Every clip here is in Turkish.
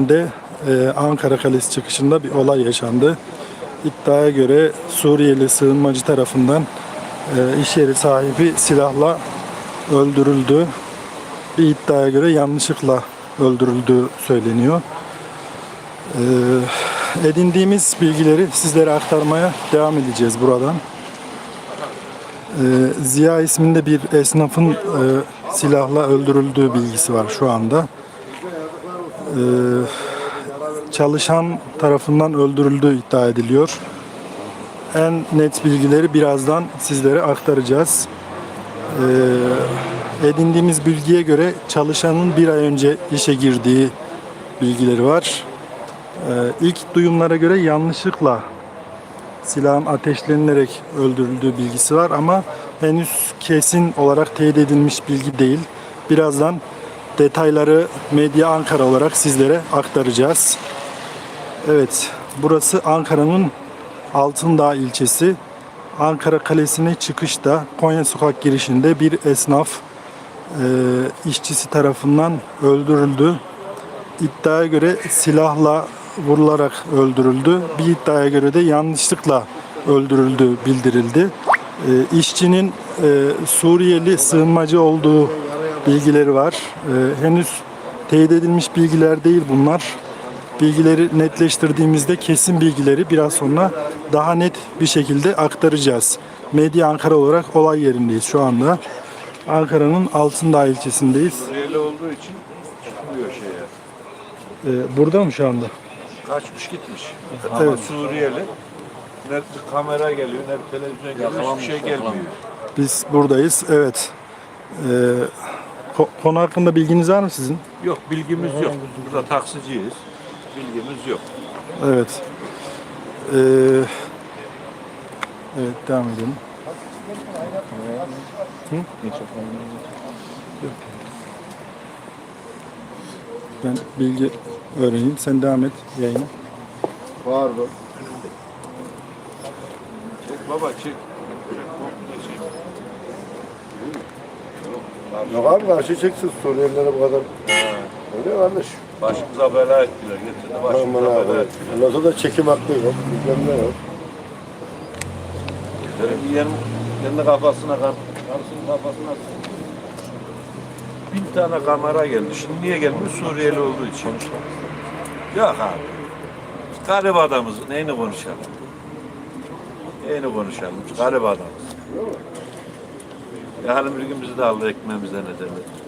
de e, Ankara Kalesi çıkışında bir olay yaşandı. İddiaya göre Suriyeli sığınmacı tarafından e, iş yeri sahibi silahla öldürüldü. Bir iddiaya göre yanlışlıkla öldürüldüğü söyleniyor. E, edindiğimiz bilgileri sizlere aktarmaya devam edeceğiz buradan. E, Ziya isminde bir esnafın e, silahla öldürüldüğü bilgisi var şu anda. E, çalışan tarafından öldürüldüğü iddia ediliyor. En net bilgileri birazdan sizlere aktaracağız. Ee, edindiğimiz bilgiye göre çalışanın bir ay önce işe girdiği bilgileri var. Ee, ilk duyumlara göre yanlışlıkla silahın ateşlenilerek öldürüldüğü bilgisi var ama henüz kesin olarak teyit edilmiş bilgi değil. Birazdan detayları Medya Ankara olarak sizlere aktaracağız. Evet, burası Ankara'nın Altındağ ilçesi. Ankara Kalesi'ne çıkışta Konya Sokak girişinde bir esnaf e, işçisi tarafından öldürüldü. İddiaya göre silahla vurularak öldürüldü. Bir iddiaya göre de yanlışlıkla öldürüldü bildirildi. E, işçinin e, Suriyeli sığınmacı olduğu bilgileri var. E, henüz teyit edilmiş bilgiler değil bunlar bilgileri netleştirdiğimizde kesin bilgileri biraz sonra daha net bir şekilde aktaracağız. Medya Ankara olarak olay yerindeyiz şu anda. Ankara'nın Altındağ ilçesindeyiz. Suriyeli olduğu için çıkmıyor şeye. Ee, burada mı şu anda? Kaçmış gitmiş. Ama Evet. Suriyeli ne bir kamera geliyor ne televizyon geliyor hiçbir şey gelmiyor. Biz buradayız. Evet. Ee, ko- konu hakkında bilginiz var mı sizin? Yok bilgimiz yok. Burada taksiciyiz. Bilgimiz yok. Evet. Ee, evet devam edelim. Hı? Yok. Ben bilgi öğreneyim. Sen devam et yayına. Pardon. Çek baba çek. Yok abi karşı çeksin Suriyelilere bu kadar. Öyle kardeş. Başımıza bela ettiler. Getirdi Aman başımıza abi. bela ettiler. Ondan sonra da çekim hakkı yok. Bilmem ne yok. Benim yeğenim kendi kafasına kan, karısının kafasına bin tane kamera geldi. Şimdi niye gelmiyor? Suriyeli olduğu için. Yok abi. Garip adamız. Neyini konuşalım? Neyini konuşalım? Garip adamız. Yarın bir gün bizi de aldı ekmeğimizden ederler.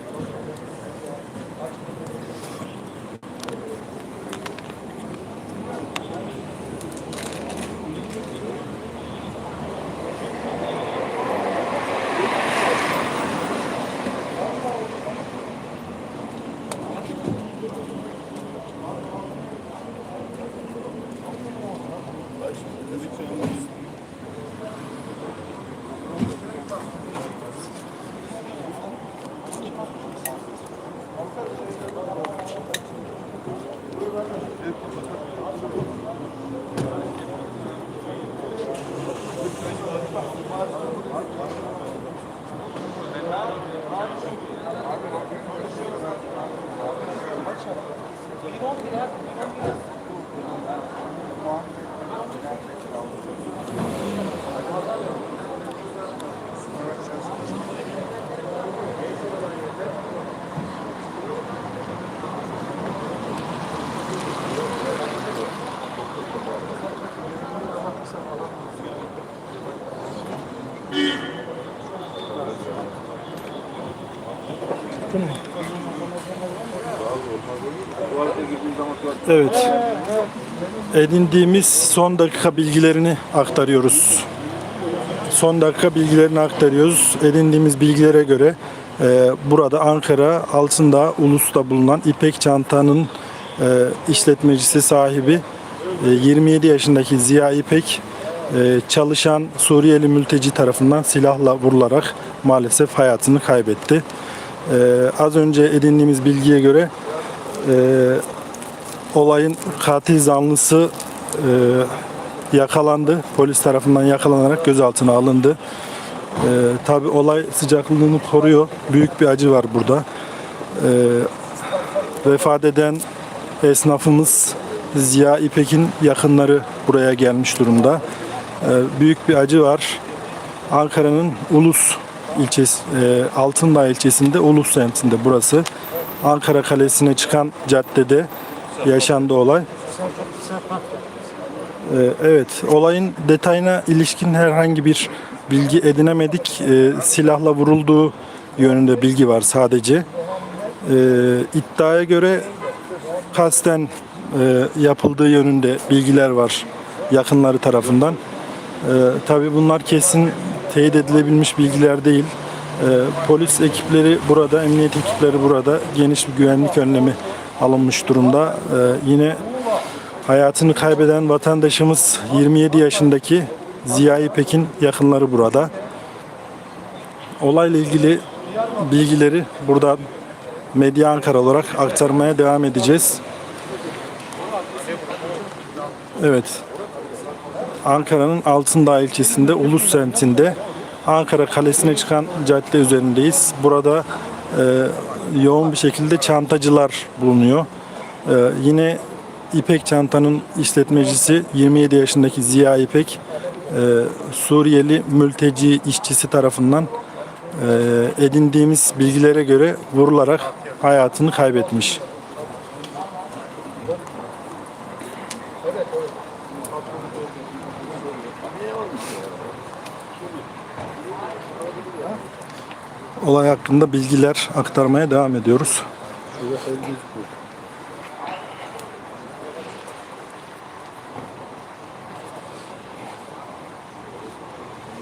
Tamam. Evet. Edindiğimiz son dakika bilgilerini aktarıyoruz. Son dakika bilgilerini aktarıyoruz. Edindiğimiz bilgilere göre e, burada Ankara Altındağ Ulus'ta bulunan İpek Çanta'nın e, işletmecisi sahibi e, 27 yaşındaki Ziya İpek e, çalışan Suriyeli mülteci tarafından silahla vurularak maalesef hayatını kaybetti. E, az önce edindiğimiz bilgiye göre e, olayın katil zanlısı e, yakalandı. Polis tarafından yakalanarak gözaltına alındı. E, Tabi olay sıcaklığını koruyor. Büyük bir acı var burada. E, vefat eden esnafımız Ziya İpek'in yakınları buraya gelmiş durumda. Ee, Büyük bir acı var. Ankara'nın Ulus ilçesi, e, Altındağ ilçesinde Ulus semtinde burası. Ankara Kalesi'ne çıkan caddede yaşandı olay. Ee, Evet, olayın detayına ilişkin herhangi bir bilgi edinemedik. Ee, Silahla vurulduğu yönünde bilgi var sadece. Ee, iddiaya göre kasten e, yapıldığı yönünde bilgiler var yakınları tarafından. Ee, tabii bunlar kesin teyit edilebilmiş bilgiler değil. Ee, polis ekipleri burada, emniyet ekipleri burada. Geniş bir güvenlik önlemi alınmış durumda. Ee, yine hayatını kaybeden vatandaşımız 27 yaşındaki Ziya İpek'in yakınları burada. Olayla ilgili bilgileri buradan Medya Ankara olarak aktarmaya devam edeceğiz. Evet. Ankara'nın Altındağ ilçesinde Ulus semtinde Ankara Kalesi'ne çıkan cadde üzerindeyiz. Burada e, yoğun bir şekilde çantacılar bulunuyor. E, yine İpek Çanta'nın işletmecisi 27 yaşındaki Ziya İpek e, Suriyeli mülteci işçisi tarafından e, edindiğimiz bilgilere göre vurularak hayatını kaybetmiş. Olay hakkında bilgiler aktarmaya devam ediyoruz.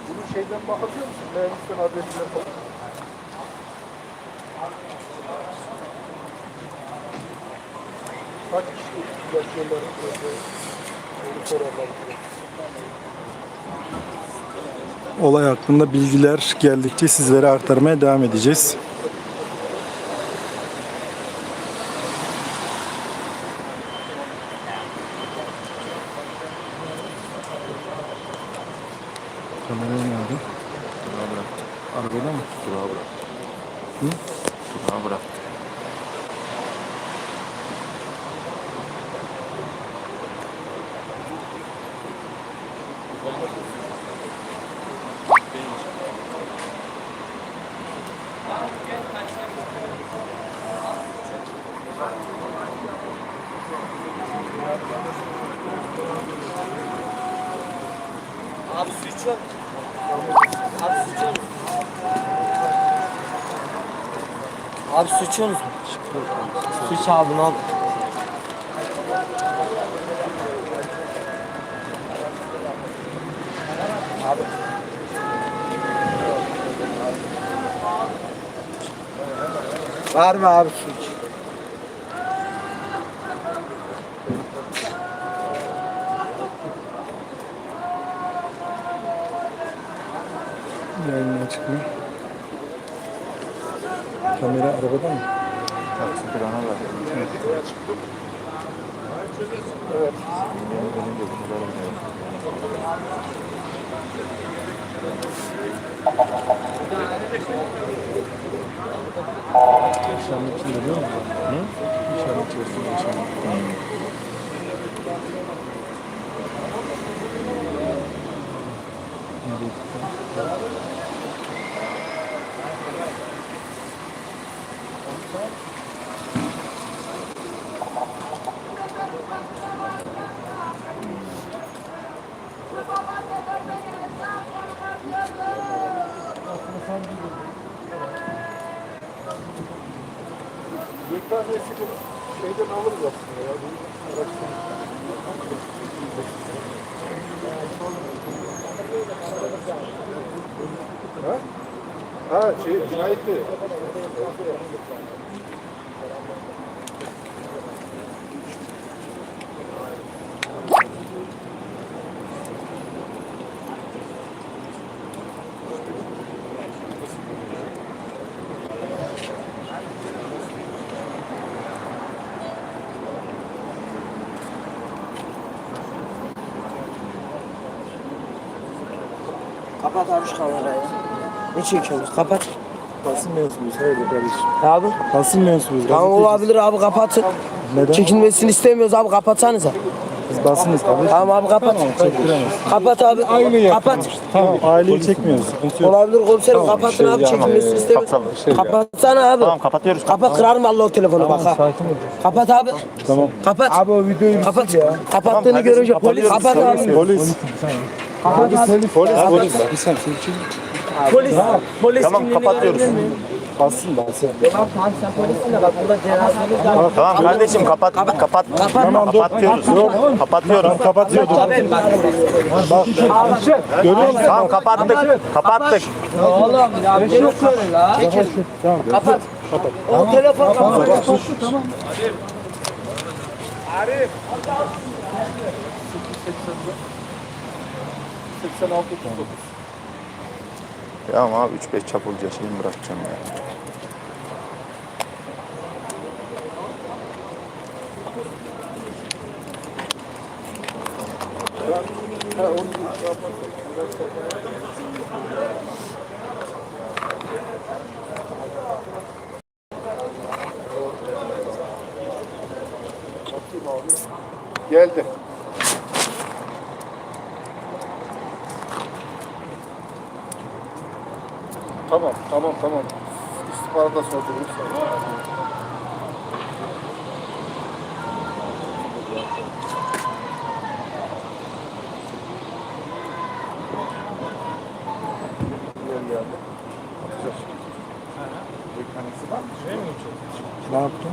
Bunu şeyden bakabiliyor musun? Mühendisden adresinden bak. Kaç kişi yaşıyorlar? Onu sorarlar. Olay hakkında bilgiler geldikçe sizlere aktarmaya devam edeceğiz. Kamerayı nerede? Arabada mı? Durağa bırak. Hı? Durağa bırak. Abi su içiyor? Abi su içiyor musun? Abi su içiyor musun? Su iç abi ne olur. Abi. Var mı abi su iç? Arabada mı? İnşallah içinde değil mi? Hı? İnşallah içerisinde inşallah. Bir tanesi bu şeyden alırız aslında ya. Bu araçtan. Ha? Ha şey cinayetli. Kapat abi şu kamerayı. Ne çekiyorsunuz? Kapat. Basın mensubuyuz. Haydi kardeşim. Abi. Basın mensubuyuz. Tamam gazeteciyiz. olabilir abi kapatın. Neden? Çekilmesini istemiyoruz abi kapatsanıza. Biz basınız kardeşim. Tamam abi kapat. Çektiremez. Kapat abi. Kapat. Tamam aileyi çekmiyoruz. Sıkıntı yok. Olabilir komiserim kapatın abi çekilmesini istemiyoruz. Kapatsana abi. Tamam kapatıyoruz. Kapat kırarım Allah o telefonu bak ha. Sakin ol. Kapat abi. Tamam. Kapat. Abi o videoyu Kapat. Kapattığını kardeşim, görünce polis kapat abi. Polis. Kapat abi. Polis. Polis. Bir sen Polis. Polis Tamam, kapatıyoruz. bassın bassın. Tamam tamam sen polissin de bak burada cenazemiz var. Tamam kardeşim kapat. Kapat. Tamam dur. Kapatıyoruz. Yok. Kapatıyoruz. Kapatıyordum. Ben bak. Bak. Görüyor musun? Tamam kapattık. Kapattık. Oğlum ya bir şey yok öyle la. Tamam. Kapat. O telefon kapat. Tamam abi 3-5 çapulca şey mi bırakacağım ya. geldi. Tamam, tamam, tamam. İstihbarata sordum. Ne yaptın?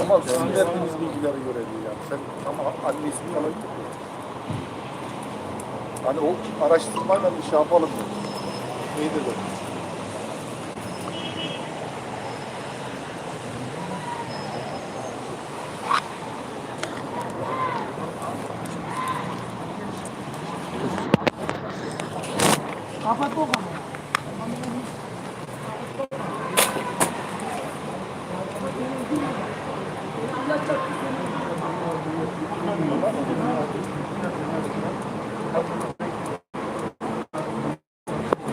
Ama sizin verdiğiniz bilgileri göre değil yani. Sen tamam anne ismini alayım. Hani o araştırmayla bir şey yapalım. Neydi de?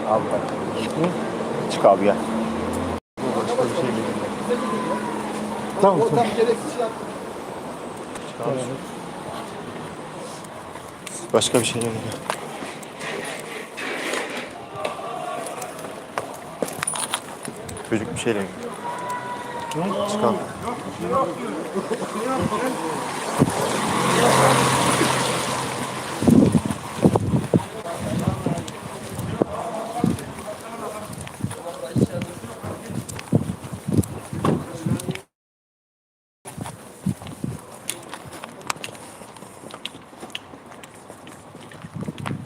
Abi bak. Çık abi gel. Tamam. O tam gereksiz şey yaptım. Başka bir şey geliyor. Çocuk bir şeyle. Çık Çıkar.